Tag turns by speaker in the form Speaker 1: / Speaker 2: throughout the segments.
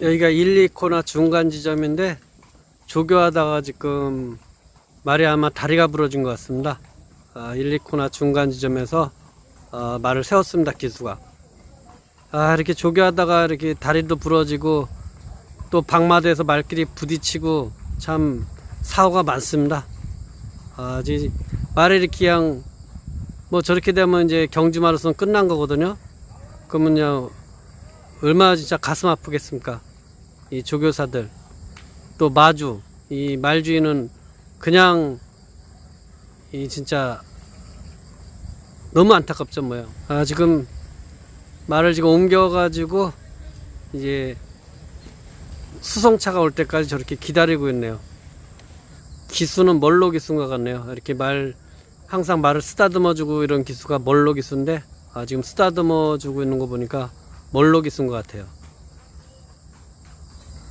Speaker 1: 여기가 1, 2코나 중간 지점인데 조교하다가 지금 말이 아마 다리가 부러진 것 같습니다. 아, 1, 2코나 중간 지점에서 어, 말을 세웠습니다. 기수가. 아, 이렇게 조교하다가 이렇게 다리도 부러지고 또 방마대에서 말끼리 부딪히고 참 사고가 많습니다. 아, 말이 이렇게 그냥 뭐 저렇게 되면 이제 경주마로서는 끝난 거거든요. 그러면요 얼마나 진짜 가슴 아프겠습니까? 이 조교사들 또 마주 이 말주인은 그냥 이 진짜 너무 안타깝죠 뭐요. 아 지금 말을 지금 옮겨가지고 이제 수송차가 올 때까지 저렇게 기다리고 있네요. 기수는 멀로 기수인 것 같네요. 이렇게 말 항상 말을 쓰다듬어 주고 이런 기수가 멀로 기수인데 아, 지금 쓰다듬어 주고 있는 거 보니까 멀로 기수인 것 같아요.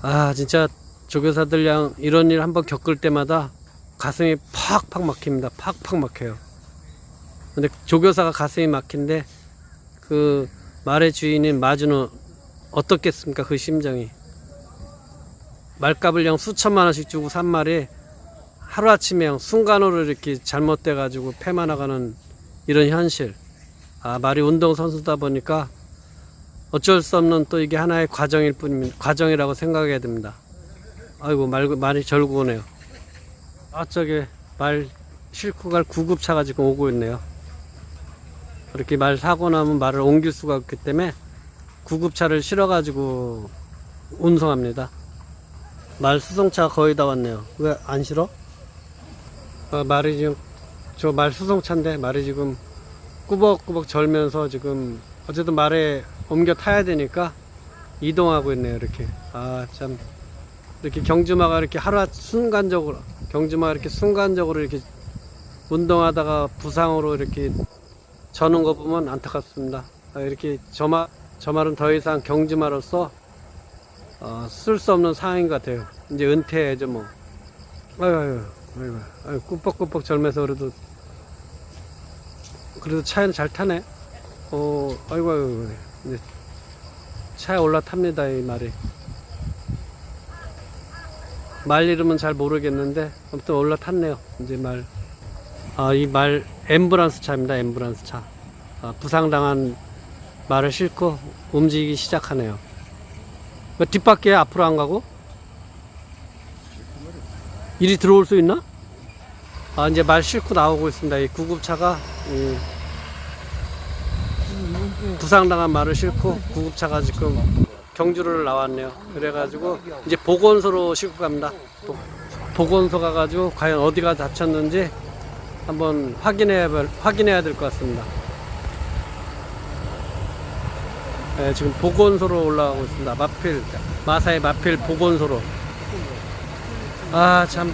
Speaker 1: 아 진짜 조교사들 양 이런 일 한번 겪을 때마다 가슴이 팍팍 막힙니다. 팍팍 막혀요. 근데 조교사가 가슴이 막힌데 그 말의 주인인 마주는 어떻겠습니까? 그 심정이. 말값을 양 수천만 원씩 주고 산 말이 하루아침에 양 순간으로 이렇게 잘못돼 가지고 폐마 나가는 이런 현실. 아, 말이 운동선수다 보니까 어쩔 수 없는 또 이게 하나의 과정일 뿐입니다. 과정이라고 생각해야 됩니다. 아이고, 말, 말이 절구 오네요. 아, 저게 말 싣고 갈 구급차가 지금 오고 있네요. 그렇게 말 사고 나면 말을 옮길 수가 없기 때문에 구급차를 실어가지고 운송합니다. 말 수송차 거의 다 왔네요. 왜 안 실어? 어, 말이 지금 저 말 수송차인데 말이 지금 꾸벅꾸벅 절면서 지금 어쨌든 말에 옮겨 타야 되니까 이동하고 있네요. 이렇게 아 참 이렇게 경주마가 이렇게 하루 순간적으로 경주마가 이렇게 순간적으로 이렇게 운동하다가 부상으로 이렇게 저는 거 보면 안타깝습니다. 아, 이렇게 저, 말, 저 말은 더 이상 경주마로서 어, 쓸 수 없는 상황인 것 같아요. 이제 은퇴해야죠, 뭐. 아유, 아유, 아유, 아유, 꾸벅꾸벅 절면서 그래도, 그래도 차에는 잘 타네. 어, 아이고, 아이고, 이제 차에 올라탑니다, 이 말이. 말 이름은 잘 모르겠는데, 아무튼 올라탔네요, 이제 말. 아, 이 말, 엠브란스 차입니다, 엠브란스 차. 아, 부상당한 말을 싣고 움직이기 시작하네요. 왜 뒷바퀴에 앞으로 안 가고? 일이 들어올 수 있나? 아, 이제 말 싣고 나오고 있습니다. 이 구급차가, 이 부상당한 말을 싣고 구급차가 지금 경주를 나왔네요. 그래가지고 이제 보건소로 싣고 갑니다. 보- 보건소 가가지고 과연 어디가 다쳤는지 한번 확인해야, 볼- 확인해야 될 것 같습니다. 네, 지금 보건소로 올라가고 있습니다. 마필, 마사의 마필 보건소로. 아, 참,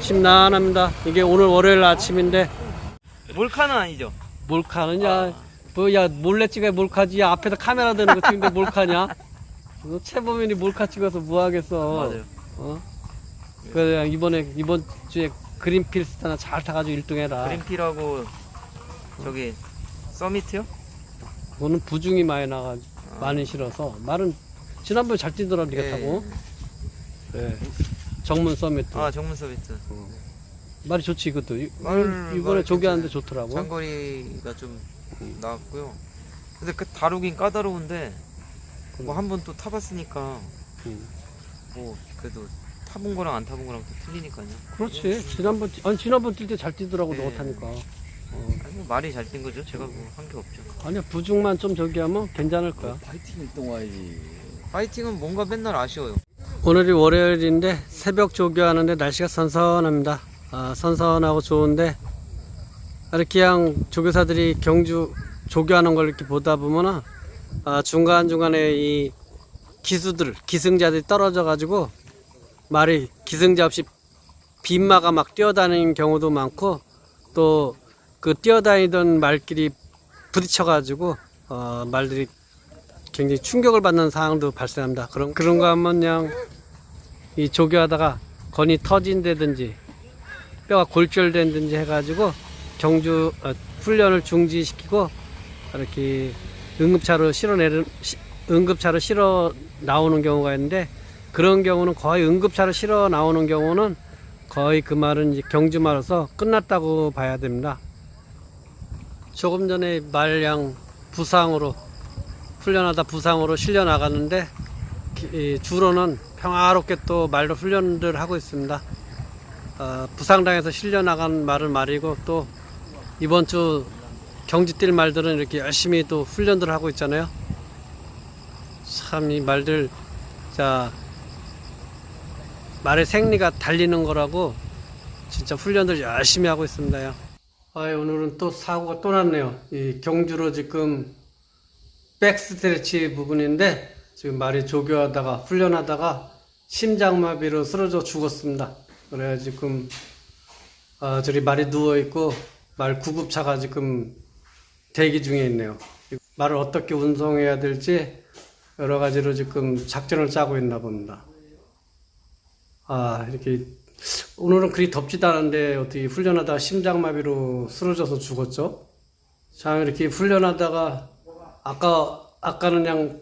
Speaker 1: 심란합니다. 이게 오늘 월요일 아침인데,
Speaker 2: 몰카는 아니죠?
Speaker 1: 몰카느냐, 뭐, 야, 몰래 찍어야 몰카지. 야, 앞에서 카메라 드는 거 찍는데 몰카냐? 너 최범인이 몰카 찍어서 뭐 하겠어.
Speaker 2: 맞아요.
Speaker 1: 어? 그래, 이번에, 이번 주에 그린필스 하나 잘 타가지고 1등 해라.
Speaker 2: 그린피라고 저기 서미트요?
Speaker 1: 그거는 부중이 많이 나가지고, 많이 실어서. 말은 지난번 에 잘 뛰더라, 네가
Speaker 2: 예,
Speaker 1: 타고. 네. 정문 서밋도.
Speaker 2: 아 정문 서비스.
Speaker 1: 말이 좋지, 이것도. 이-
Speaker 2: 말-
Speaker 1: 이번에
Speaker 2: 말 괜찮아요.
Speaker 1: 좋더라고.
Speaker 2: 장거리가 좀 나왔고요. 근데 그 다루긴 까다로운데 뭐 한 번 또 타봤으니까
Speaker 1: 음.
Speaker 2: 뭐 그래도 타본 거랑 안 타본 거랑 또 틀리니까요.
Speaker 1: 그렇지. 지난번, 뛰- 아니, 지난번 뛸 때 잘 뛰더라고,
Speaker 2: 네.
Speaker 1: 너 타니까. 어.
Speaker 2: 아니 뭐 말이 잘뛴 거죠. 제가 뭐 한 게 없죠.
Speaker 1: 아니야, 부중만 좀 저기 하면 괜찮을 거야.
Speaker 3: 파이팅 일동 와야지.
Speaker 2: 파이팅은 뭔가 맨날 아쉬워요.
Speaker 1: 오늘이 월요일인데 새벽 조교하는데 날씨가 선선합니다. 아, 선선하고 좋은데 이렇게 그냥 조교사들이 경주 조교하는 걸 이렇게 보다 보면은 아, 중간 중간에 이 기수들, 기승자들이 떨어져 가지고 말이 기승자 없이 빈마가 막 뛰어다니는 경우도 많고 또 그 뛰어다니던 말끼리 부딪혀 가지고 어, 말들이 굉장히 충격을 받는 상황도 발생합니다. 그런 그런 거 하면 그냥 이 조교하다가 건이 터진다든지 뼈가 골절된든지 해가지고 경주 어, 훈련을 중지시키고 이렇게 응급차로 실어 내는 시- 응급차로 실어 나오는 경우가 있는데 그런 경우는 거의 응급차로 실어 나오는 경우는 거의 그 말은 경주마로서 끝났다고 봐야 됩니다. 조금 전에 말량 부상으로 훈련하다 부상으로 실려 나갔는데 주로는 평화롭게 또 말로 훈련을 하고 있습니다. 어, 부상당해서 실려 나간 말은 말이고 또 이번 주 경주 뛸 말들은 이렇게 열심히 또 훈련들을 하고 있잖아요. 참 이 말들 자 말의 생리가 달리는 거라고 진짜 훈련들 열심히 하고 있습니다요. 아, 오늘은 또 사고가 또 났네요. 이 경주로 지금 백스트레치 부분인데 지금 말이 조교하다가 훈련하다가 심장마비로 쓰러져 죽었습니다. 그래야 지금 아, 저리 말이 누워 있고 말 구급차가 지금 대기 중에 있네요. 이 말을 어떻게 운송해야 될지 여러 가지로 지금 작전을 짜고 있나 봅니다. 아, 이렇게 오늘은 그리 덥지도 않은데 어떻게 훈련하다가 심장마비로 쓰러져서 죽었죠? 참 이렇게 훈련하다가 아까 아까는 그냥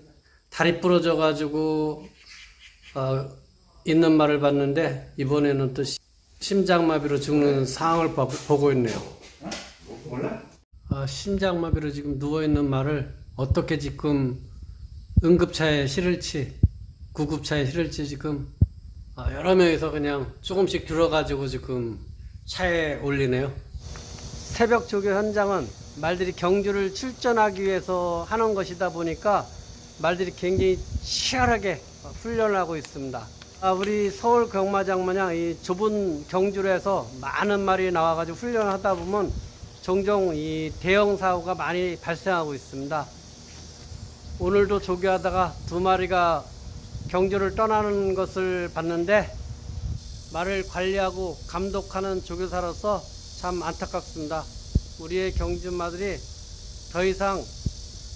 Speaker 1: 다리 부러져 가지고 어, 있는 말을 봤는데 이번에는 또 시- 심장마비로 죽는 상황을 봐- 보고 있네요. 아, 심장마비로 지금 누워 있는 말을 어떻게 지금 응급차에 실을지 구급차에 실을지 지금 아, 여러 명이서 그냥 조금씩 들어가지고 지금 차에 올리네요. 새벽 조교 현장은 말들이 경주를 출전하기 위해서 하는 것이다 보니까 말들이 굉장히 치열하게 훈련을 하고 있습니다. 아, 우리 서울 경마장 마냥 이 좁은 경주에서 많은 말이 나와가지고 훈련을 하다 보면 종종 이 대형 사고가 많이 발생하고 있습니다. 오늘도 조교하다가 두 마리가 경주를 떠나는 것을 봤는데 말을 관리하고 감독하는 조교사로서 참 안타깝습니다. 우리의 경주마들이 더 이상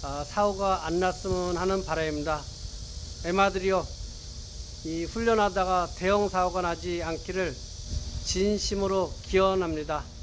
Speaker 1: 아, 사고가 안 났으면 하는 바람입니다. 애마들이요, 이 훈련하다가 대형 사고가 나지 않기를 진심으로 기원합니다.